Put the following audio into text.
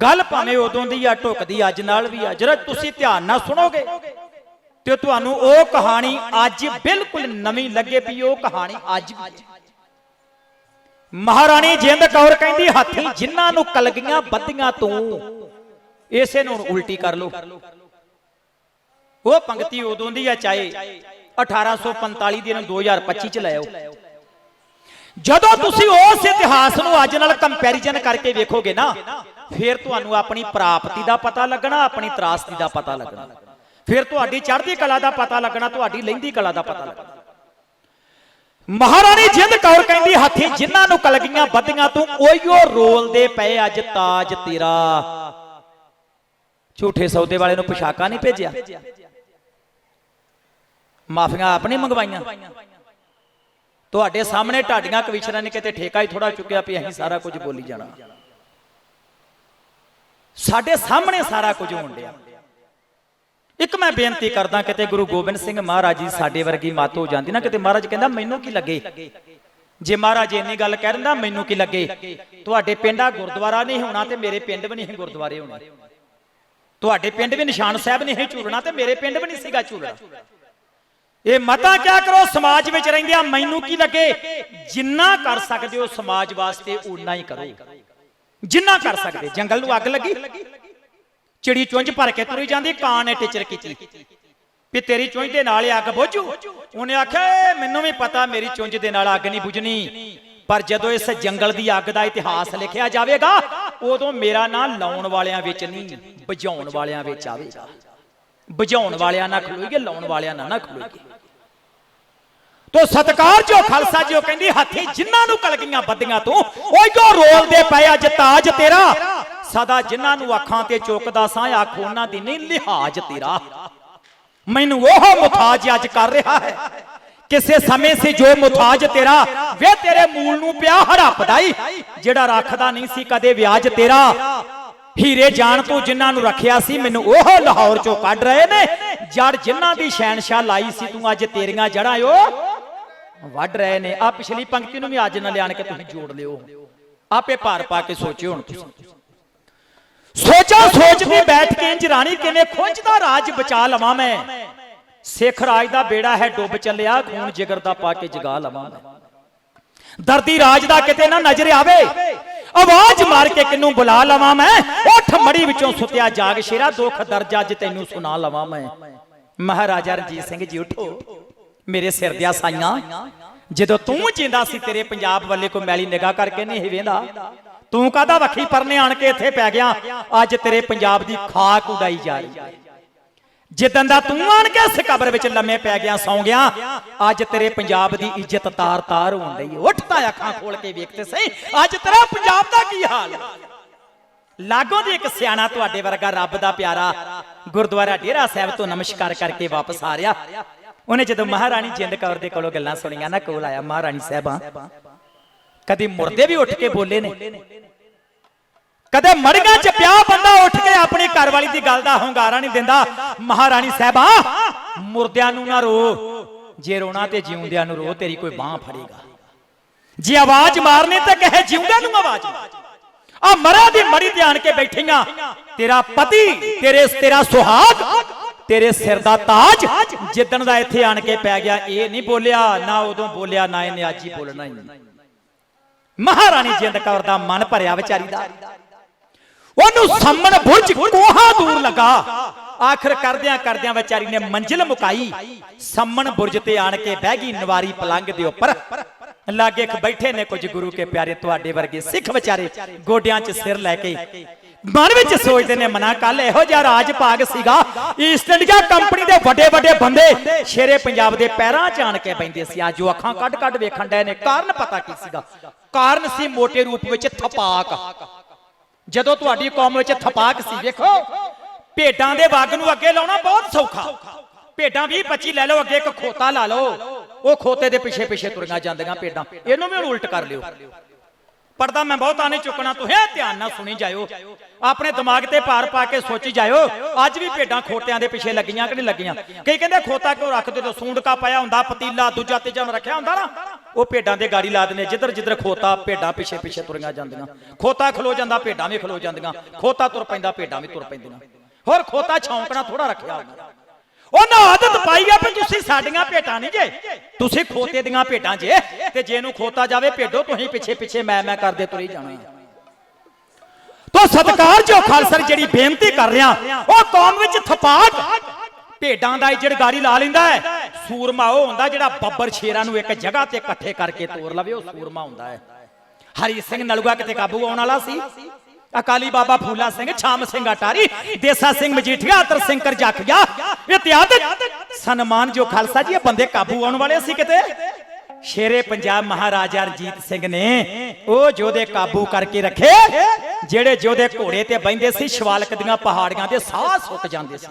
ਗੱਲ ਭਾਵੇਂ ਉਦੋਂ ਦੀ ਆ, ਢੁਕਦੀ ਅੱਜ ਨਾਲ ਵੀ ਆ। ਜਰਾ ਤੁਸੀਂ ਧਿਆਨ ਨਾਲ ਸੁਣੋਗੇ ਤੇ ਤੁਹਾਨੂੰ ਉਹ ਕਹਾਣੀ ਅੱਜ ਬਿਲਕੁਲ ਨਵੀਂ ਲੱਗੇ ਵੀ ਉਹ ਕਹਾਣੀ ਅੱਜ ਮਹਾਰਾਣੀ ਜਿੰਦ ਕੌਰ ਕਹਿੰਦੀ, ਹਾਥੀ ਜਿਨ੍ਹਾਂ ਨੂੰ ਕਲਗੀਆਂ ਬੱਦੀਆਂ ਤੂੰ। ਇਸੇ ਨੂੰ ਉਲਟੀ ਕਰ ਲੋ ਉਹ ਪੰਕਤੀ ਉਦੋਂ ਦੀ ਆ, ਚਾਹੇ 1845 ਦੀ ਨੂੰ 2025 ਚ ਲੈ ਜਦੋਂ ਤੁਸੀਂ ਉਸ ਇਤਿਹਾਸ ਨੂੰ ਅੱਜ ਨਾਲ ਕੰਪੈਰੀਜ਼ਨ ਕਰਕੇ ਵੇਖੋਗੇ ਨਾ ਫਿਰ ਤੁਹਾਨੂੰ ਆਪਣੀ ਪ੍ਰਾਪਤੀ ਦਾ ਪਤਾ ਲੱਗਣਾ, ਆਪਣੀ ਤਰਾਸਤੀ ਦਾ ਪਤਾ ਲੱਗਣਾ। ਫਿਰ ਤੁਹਾਡੀ ਚੜ੍ਹਦੀ ਕਲਾ ਦਾ ਪਤਾ ਲੱਗਣਾ, ਤੁਹਾਡੀ ਲਹਿੰਦੀ ਕਲਾ ਦਾ ਪਤਾ ਲੱਗਣਾ। ਮਹਾਰਾਣੀ ਜਿੰਦ ਕੌਰ ਕਹਿੰਦੀ, ਹਾਥੀ, ਜਿਨ੍ਹਾਂ ਨੂੰ ਕਲਗੀਆਂ ਬੱਦੀਆਂ ਤੂੰ ਉਹੀਓ ਰੋਲ ਪਏ ਅੱਜ ਤਾਜ ਤੇਰਾ। ਝੂਠੇ ਸੌਦੇ ਵਾਲੇ ਨੂੰ ਪੁਸ਼ਾਕਾਂ ਨਹੀਂ ਭੇਜਿਆ। ਮਾਫੀਆਂ ਆਪ ਆਪਨੇ ਮੰਗਵਾਈਆਂ। ਤੁਹਾਡੇ ਸਾਹਮਣੇ ਢਾਡੀਆਂ ਕਵਿਸ਼ਰਾਂ ਨੇ ਕਿਤੇ ਠੇਕਾ ਹੀ ਥੋੜਾ ਚੁੱਕਿਆ ਵੀ ਅਸੀਂ ਸਾਰਾ ਕੁਝ ਬੋਲੀ ਜਾਣਾ। ਸਾਡੇ ਸਾਹਮਣੇ ਸਾਰਾ ਕੁਝ ਹੋਣ ਡਿਆ। ਇੱਕ ਮੈਂ ਬੇਨਤੀ ਕਰਦਾ ਕਿਤੇ ਗੁਰੂ ਗੋਬਿੰਦ ਸਿੰਘ ਮਹਾਰਾਜ ਜੀ ਸਾਡੇ ਵਰਗੀ ਮੱਤ ਹੋ ਜਾਂਦੀ ਨਾ, ਕਿਤੇ ਮਹਾਰਾਜ ਕਹਿੰਦਾ, ਮੈਨੂੰ ਕੀ ਲੱਗੇ? ਜੇ ਮਹਾਰਾਜ ਇੰਨੀ ਗੱਲ ਕਹਿ ਦਿੰਦਾ, ਮੈਨੂੰ ਕੀ ਲੱਗੇ? ਤੁਹਾਡੇ ਪਿੰਡਾ ਗੁਰਦੁਆਰਾ ਨਹੀਂ ਹੋਣਾ ਤੇ ਮੇਰੇ ਪਿੰਡ ਵੀ ਨਹੀਂ ਗੁਰਦੁਆਰੇ ਹੋਣੇ। ਤੁਹਾਡੇ ਪਿੰਡ ਵੀ ਨਿਸ਼ਾਨ ਸਾਹਿਬ ਨਹੀਂ ਝੂਲਣਾ ਤੇ ਮੇਰੇ ਪਿੰਡ ਵੀ ਨਹੀਂ ਸੀਗਾ ਝੂਲਣਾ। ਇਹ ਮਤਾ ਕਿਆ ਕਰੋ, ਸਮਾਜ ਵਿੱਚ ਰਹਿੰਦਿਆਂ ਮੈਨੂੰ ਕੀ ਲੱਗੇ? ਜਿੰਨਾ ਕਰ ਸਕਦੇ ਹੋ ਸਮਾਜ ਵਾਸਤੇ ਉਨਾ ਹੀ ਕਰੋ। ਜਿੰਨਾ ਕਰ ਸਕਦੇ, ਜੰਗਲ ਨੂੰ ਅੱਗ ਲੱਗੀ। ਚਿੜੀ ਚੁੰਝ ਭਰ ਕੇ ਤੁਰੀ ਜਾਂਦੀ, ਕਾਂ ਨੇ ਟਿਚਰ ਕੀਤੀ। ਵੀ ਤੇਰੀ ਚੁੰਝ ਦੇ ਨਾਲ ਹੀ ਅੱਗ ਬੁਝੂ। ਉਹਨੇ ਆਖਿਆ ਮੈਨੂੰ ਵੀ ਪਤਾ, ਮੇਰੀ ਚੁੰਝ ਦੇ ਨਾਲ ਅੱਗ ਨਹੀਂ ਬੁਝਣੀ। ਪਰ ਜਦੋਂ ਇਸ ਜੰਗਲ ਦੀ ਅੱਗ ਦਾ ਇਤਿਹਾਸ ਲਿਖਿਆ ਜਾਵੇਗਾ, ਉਦੋਂ ਮੇਰਾ ਨਾਂ ਲਾਉਣ ਵਾਲਿਆਂ ਵਿੱਚ ਨਹੀਂ, ਬੁਝਾਉਣ ਵਾਲਿਆਂ ਵਿੱਚ ਆਵੇਗਾ। ਬੁਝਾਉਣ ਵਾਲਿਆਂ ਨਾਲ ਖਲੋਈਏ, ਲਾਉਣ ਵਾਲਿਆਂ ਨਾਲ ਨਾ ਖਲੋਈਏ। ਤੋ ਸਤਕਾਰ ਜੋ ਖਾਲਸਾ ਜੀ ਉਹ ਕਹਿੰਦੀ, ਹਾਥੀ ਜਿਨ੍ਹਾਂ ਨੂੰ ਕਲਗੀਆਂ ਬੱਦੀਆਂ ਤੂੰ ਓਏ ਜੋ ਰੋਲ ਪਏ ਅੱਜ ਤਾਜ ਤੇਰਾ। ਸਦਾ ਜਿਨ੍ਹਾਂ ਨੂੰ ਅੱਖਾਂ ਤੇ ਚੁੱਕਦਾ ਸਾਂ ਅੱਖ ਉਹਨਾਂ ਦੀ ਨਹੀਂ, ਲਿਹਾਜ਼ ਤੇਰਾ। ਮੈਨੂੰ ਉਹ ਮੁਤਾਜ ਅੱਜ ਕਰ ਰਿਹਾ ਹੈ। ਕਿਸੇ ਸਮੇਂ ਸੀ ਜੋ ਮੁਤਾਜ ਤੇਰਾ, ਵੇ ਤੇਰੇ ਮੂਲ ਨੂੰ ਪਿਆ ਹੜੱਪਦਾ ਹੜਪਦਾਈ, ਜਿਹੜਾ ਰੱਖਦਾ ਨਹੀਂ ਸੀ ਕਦੇ ਵਿਆਜ ਤੇਰਾ। ਹੀਰੇ ਜਾਣ ਤੋਂ ਜਿਨ੍ਹਾਂ ਨੂੰ ਰੱਖਿਆ ਸੀ, ਮੈਨੂੰ ਉਹ ਲਾਹੌਰ ਚੋਂ ਕੱਢ ਰਹੇ ਨੇ। ਜੜ ਜਿਨ੍ਹਾਂ ਦੀ ਸ਼ੈਨਸ਼ਾ ਲਾਈ ਸੀ ਤੂੰ ਅੱਜ ਤੇਰੀਆਂ ਜੜਾਂ ਉਹ ਵੱਢ ਰਹੇ ਨੇ। ਆ ਪਿਛਲੀ ਪੰਕਤੀ ਨੂੰ ਵੀ ਅੱਜ ਨਾ ਲਿਆਣ ਕੇ ਤੁਸੀਂ ਜੋੜ ਲਿਓ। ਆਪੇ ਭਾਰ ਪਾ ਕੇ ਸੋਚਿਓ ਹੁਣ ਤੁਸੀਂ। ਸੋਚਾਂ ਸੋਚਦੀ ਬੈਠ ਕੇ ਇੰਜ ਰਾਣੀ ਕਿਵੇਂ ਖੁੰਝਦਾ ਰਾਜ ਬਚਾ ਲਵਾਂ ਮੈਂ। ਸਿੱਖ ਰਾਜ ਦਾ ਬੇੜਾ ਹੈ ਡੁੱਬ ਚੱਲਿਆ, ਖੂਨ ਜਿਗਰ ਦਾ ਪਾ ਕੇ ਜਗਾ ਲਵਾਂ ਮੈਂ। ਦਰਦੀ ਰਾਜ ਦਾ ਕਿਤੇ ਨਾ ਨਜ਼ਰ ਆਵੇ। ਆਵਾਜ਼ ਮਾਰ ਕੇ ਕਿਨੂੰ ਬੁਲਾ ਲਵਾਂ ਮੈਂ। ਉੱਠ ਮੜੀ ਵਿੱਚੋਂ ਸੁੱਤਿਆ ਜਾਗ ਸ਼ੇਰਾ, ਦੁੱਖ ਦਰਜ ਅੱਜ ਤੈਨੂੰ ਸੁਣਾ ਲਵਾਂ ਮੈਂ। ਮਹਾਰਾਜਾ ਰਣਜੀਤ ਸਿੰਘ ਜੀ, ਉਠੋ। ਮੇਰੇ ਸਿਰ ਦਿਆ ਸਾਈਆਂ। ਜਦੋਂ ਤੂੰ ਜਿੰਦਾ ਸੀ ਤੇਰੇ ਪੰਜਾਬ ਵੱਲੇ ਕੋ ਮੈਲੀ ਨਿਗਾਹ ਕਰਕੇ ਨਹੀਂ ਵੇਂਦਾ। ਤੂੰ ਕਾਦਾ ਵੱਖੀ ਪਰਨੇ ਆਣ ਕੇ ਇੱਥੇ ਪੈ ਗਿਆ? ਅੱਜ ਤੇਰੇ ਪੰਜਾਬ ਦੀ ਖਾਕ ਉਡਾਈ ਜਾ ਰਹੀ ਹੈ। ਜਿੱਦਨ ਦਾ ਤੂੰ ਆਣ ਕੇ ਇਸ ਕਬਰ ਵਿੱਚ ਲੰਮੇ ਪੈ ਗਿਆ, ਸੌਂ ਗਿਆ, ਅੱਜ ਤੇਰੇ ਪੰਜਾਬ ਦੀ ਇੱਜ਼ਤ ਤਾਰ-ਤਾਰ ਹੋਣ ਡਈ ਉੱਠ ਤਾਂ ਅੱਖਾਂ ਖੋਲ ਕੇ ਵੇਖ ਤੇ ਸਹੀ। ਅੱਜ ਤੇਰਾ ਪੰਜਾਬ ਦਾ ਕੀ ਹਾਲ ਹੈ? ਲਾਗੋਂ ਦੀ ਇੱਕ ਸਿਆਣਾ ਤੁਹਾਡੇ ਵਰਗਾ ਰੱਬ ਦਾ ਪਿਆਰਾ ਗੁਰਦੁਆਰਾ ਡੇਰਾ ਸਾਹਿਬ ਤੋਂ ਨਮਸਕਾਰ ਕਰਕੇ ਵਾਪਸ ਆ ਰਿਹਾ। ਉਹਨੇ ਜਦੋਂ ਮਹਾਰਾਣੀ ਜਿੰਦ ਕੌਰ ਦੇ ਕੋਲੋਂ ਗੱਲਾਂ ਸੁਣੀਆਂ, ਨਾ ਕੋਲ ਆਇਆ ਮਹਾਰਾਣੀ ਸਾਹਿਬਾਂ। ਕਦੇ ਮੁਰਦੇ ਵੀ ਉੱਠ ਕੇ ਬੋਲੇ ਨੇ। ਕਦੇ ਮੜੀਆਂ ਚ ਪਿਆ ਬੰਦਾ ਉੱਠ ਕੇ ਆਪਣੀ ਘਰਵਾਲੀ ਦੀ ਗੱਲ ਦਾ ਹੰਗਾਰਾ ਨਹੀਂ ਦਿੰਦਾ। ਮਹਾਰਾਣੀ ਸਾਹਿਬਾ, ਮੁਰਦਿਆਂ ਨੂੰ ਨਾ ਰੋ। ਜੇ ਰੋਣਾ ਤੇ ਜਿਉਂਦਿਆਂ ਨੂੰ ਰੋ, ਤੇਰੀ ਕੋਈ ਬਾਹ ਫੜੇਗਾ। ਜੇ ਆਵਾਜ਼ ਮਾਰਨੀ ਤਾਂ ਕਹੇ ਜਿਉਂਦਿਆਂ ਨੂੰ ਆਵਾਜ਼ ਮਾਰ। ਆ ਮਰਾਂ ਦੀ ਮੜੀ ਤੇ ਆਣ ਕੇ ਬੈਠੀਆਂ। ਤੇਰਾ ਪਤੀ, ਤੇਰੇ, ਤੇਰਾ ਸੁਹਾਗ ਤੇਰੇ ਸਿਰ ਦਾ ਤਾਜ ਜਿੱਦਣ ਦਾ ਇੱਥੇ ਆਣ ਕੇ ਪੈ ਗਿਆ ਇਹ ਨਹੀਂ ਬੋਲਿਆ ਨਾ ਉਦੋਂ ਬੋਲਿਆ ਨਾ ਇਹਨੇ ਅੱਜ ਹੀ ਬੋਲਣਾ ਹੀ। ਮਹਾਰਾਣੀ ਜਿੰਦ ਕੌਰ ਦਾ ਮਨ ਭਰਿਆ ਵਿਚਾਰੀ ਦਾ। ਉਹਨੂੰ ਸੰਮਣ ਬੁਰਜ ਕੋਹਾ ਦੂਰ ਲਗਾ। ਆਖਰ ਕਰਦਿਆਂ ਕਰਦਿਆਂ ਵਿਚਾਰੀ ਨੇ ਮੰਜ਼ਿਲ ਮੁਕਾਈ। ਸੰਮਣ ਬੁਰਜ ਤੇ ਆਣ ਕੇ ਬਹਿ ਗਈ ਨਵਾਰੀ ਪਲੰਗ ਦੇ ਉੱਪਰ। ਲਾਗੇ ਇੱਕ ਬੈਠੇ ਨੇ ਕੁਝ ਗੁਰੂ ਕੇ ਪਿਆਰੇ ਤੁਹਾਡੇ ਵਰਗੇ ਸਿੱਖ ਵਿਚਾਰੇ ਗੋਡਿਆਂ 'ਚ ਸਿਰ ਲੈ ਕੇ। ਮਨ ਵਿੱਚ ਸੋਚਦੇ ਨੇ, ਮਨਾ ਕੱਲ ਇਹੋ ਜਿਹਾ ਰਾਜ ਭਾਗ ਸੀਗਾ। ਈਸਟ ਇੰਡੀਆ ਕੰਪਨੀ ਦੇ ਵੱਡੇ ਵੱਡੇ ਬੰਦੇ ਸ਼ੇਰੇ ਪੰਜਾਬ ਦੇ ਪੈਰਾਂ 'ਚ ਆਣ ਕੇ ਬੈੰਦੇ ਸੀ। ਅੱਜ ਜੋ ਅੱਖਾਂ ਕੱਢ ਕੱਢ ਵੇਖਣ ਡਏ ਨੇ। ਕਾਰਨ ਪਤਾ ਕੀ ਸੀਗਾ? ਕਾਰਨ ਸੀ ਮੋٹے ਰੂਪ ਵਿੱਚ ਥਪਾਕ। ਜਦੋਂ ਤੁਹਾਡੀ ਕੌਮ ਵਿੱਚ ਥਪਾਕ ਸੀ, ਵੇਖੋ, ਭੇਡਾਂ ਦੇ ਵਗ ਨੂੰ ਅੱਗੇ ਲਾਉਣਾ ਬਹੁਤ ਸੌਖਾ। ਭੇਡਾਂ 20 25 ਲੈ ਲਓ, ਅੱਗੇ ਇੱਕ ਖੋਤਾ ਲਾ ਲਓ। ਉਹ ਖੋਤੇ ਦੇ ਪਿੱਛੇ ਪਿੱਛੇ ਤੁਰੀਆਂ ਜਾਂਦੀਆਂ ਭੇਡਾਂ। ਇਹਨੂੰ ਵੀ ਉਲਟ ਕਰ ਲਿਓ। ਪਰਦਾ ਮੈਂ ਬਹੁਤਾ ਨਹੀਂ ਚੁੱਕਣਾ ਤੁਸੀਂ ਧਿਆਨ ਨਾਲ ਸੁਣੀ ਜਾਇਓ। ਆਪਣੇ ਦਿਮਾਗ ਤੇ ਭਾਰ ਪਾ ਕੇ ਸੋਚੀ ਜਾਇਓ। ਅੱਜ ਵੀ ਭੇਡਾਂ ਖੋਤਿਆਂ ਦੇ ਪਿੱਛੇ ਲੱਗੀਆਂ ਕਿ ਨਹੀਂ ਲੱਗੀਆਂ? ਕਈ ਕਹਿੰਦੇ ਖੋਤਾ ਕਿਉਂ ਰੱਖਦੇ ਤੇ ਸੂੰਡਕਾ ਪਾਇਆ ਹੁੰਦਾ, ਪਤੀਲਾ ਦੂਜਾ ਤੀਜਾ ਨੂੰ ਰੱਖਿਆ ਹੁੰਦਾ ਨਾ। ਉਹ ਭੇਡਾਂ ਦੇ ਗਾੜੀ ਲਾ ਦਿੰਦੇ, ਜਿੱਧਰ ਜਿੱਧਰ ਖੋਤਾ ਭੇਡਾਂ ਪਿੱਛੇ ਪਿੱਛੇ ਤੁਰੀਆਂ ਜਾਂਦੀਆਂ। ਖੋਤਾ ਖਲੋ ਜਾਂਦਾ, ਭੇਡਾਂ ਵੀ ਖਲੋ ਜਾਂਦੀਆਂ। ਖੋਤਾ ਤੁਰ ਪੈਂਦਾ, ਭੇਡਾਂ ਵੀ ਤੁਰ ਪੈਂਦੀਆਂ। ਹੋਰ ਖੋਤਾ ਛੌਂਕਣਾ ਥੋੜਾ ਰੱਖਿਆ। ਹੁੰਦਾ ਉਹਨਾਂ ਆਦਤ ਪਾਈ ਆ ਵੀ ਤੁਸੀਂ ਸਾਡੀਆਂ ਭੇਟਾਂ ਨਹੀਂ ਜੇ। ਤੁਸੀਂ ਖੋਤੇ ਦੀਆਂ ਭੇਟਾਂ ਜੇ ਤੇ ਜੇ ਨੂੰ ਖੋਤਾ ਜਾਵੇ ਭੇਡੋ, ਤੁਸੀਂ ਪਿੱਛੇ ਪਿੱਛੇ ਮੈਂ ਮੈਂ ਕਰਦੇ ਤੁਰੀ ਜਾਣਾ। ਤੋ ਸਤਕਾਰ ਜੋ ਖਾਲਸਰ ਜਿਹੜੀ ਬੇਨਤੀ ਕਰ ਰਿਹਾ, ਉਹ ਕੌਮ ਵਿੱਚ ਥਪਾਕ ਭੇਡਾਂ ਦਾ ਇੱਜੜ ਗਾੜੀ ਲਾ ਲੈਂਦਾ ਹੈ। ਸੂਰਮਾ ਉਹ ਹੁੰਦਾ ਜਿਹੜਾ ਬੱਬਰ ਸ਼ੇਰਾਂ ਨੂੰ ਇੱਕ ਜਗ੍ਹਾ ਤੇ ਇਕੱਠੇ ਕਰਕੇ ਤੋਰ ਲਵੇ, ਉਹ ਸੂਰਮਾ ਹੁੰਦਾ ਹੈ। ਹਰੀ ਸਿੰਘ ਨਲੂਆ ਕਿਤੇ ਕਾਬੂ ਆਉਣ ਵਾਲਾ ਸੀ? ਅਕਾਲੀ ਬਾਬਾ ਫੂਲਾ ਸਿੰਘ, ਛਾਮ ਸਿੰਘ ਅਟਾਰੀ, ਦੇਸਾ ਸਿੰਘ ਮਜੀਠੀਆ, ਅਤਰ ਸਿੰਘ ਕਰ ਜੱਖ ਗਿਆ ਸਨਮਾਨ ਜੋ ਖਾਲਸਾ ਜੀ, ਇਹ ਬੰਦੇ ਕਾਬੂ ਆਉਣ ਵਾਲੇ ਸੀ ਕਿਤੇ? ਸ਼ੇਰੇ ਪੰਜਾਬ ਮਹਾਰਾਜਾ ਰਣਜੀਤ ਸਿੰਘ ਨੇ ਉਹ ਜੋਧੇ ਕਾਬੂ ਕਰਕੇ ਰੱਖੇ, ਜਿਹੜੇ ਜੋਧੇ ਘੋੜੇ ਤੇ ਬੈੰਦੇ ਸੀ, ਸਵਾਲਕ ਦੀਆਂ ਪਹਾੜੀਆਂ ਤੇ ਸਾਹ ਸੁੱਕ ਜਾਂਦੇ ਸੀ।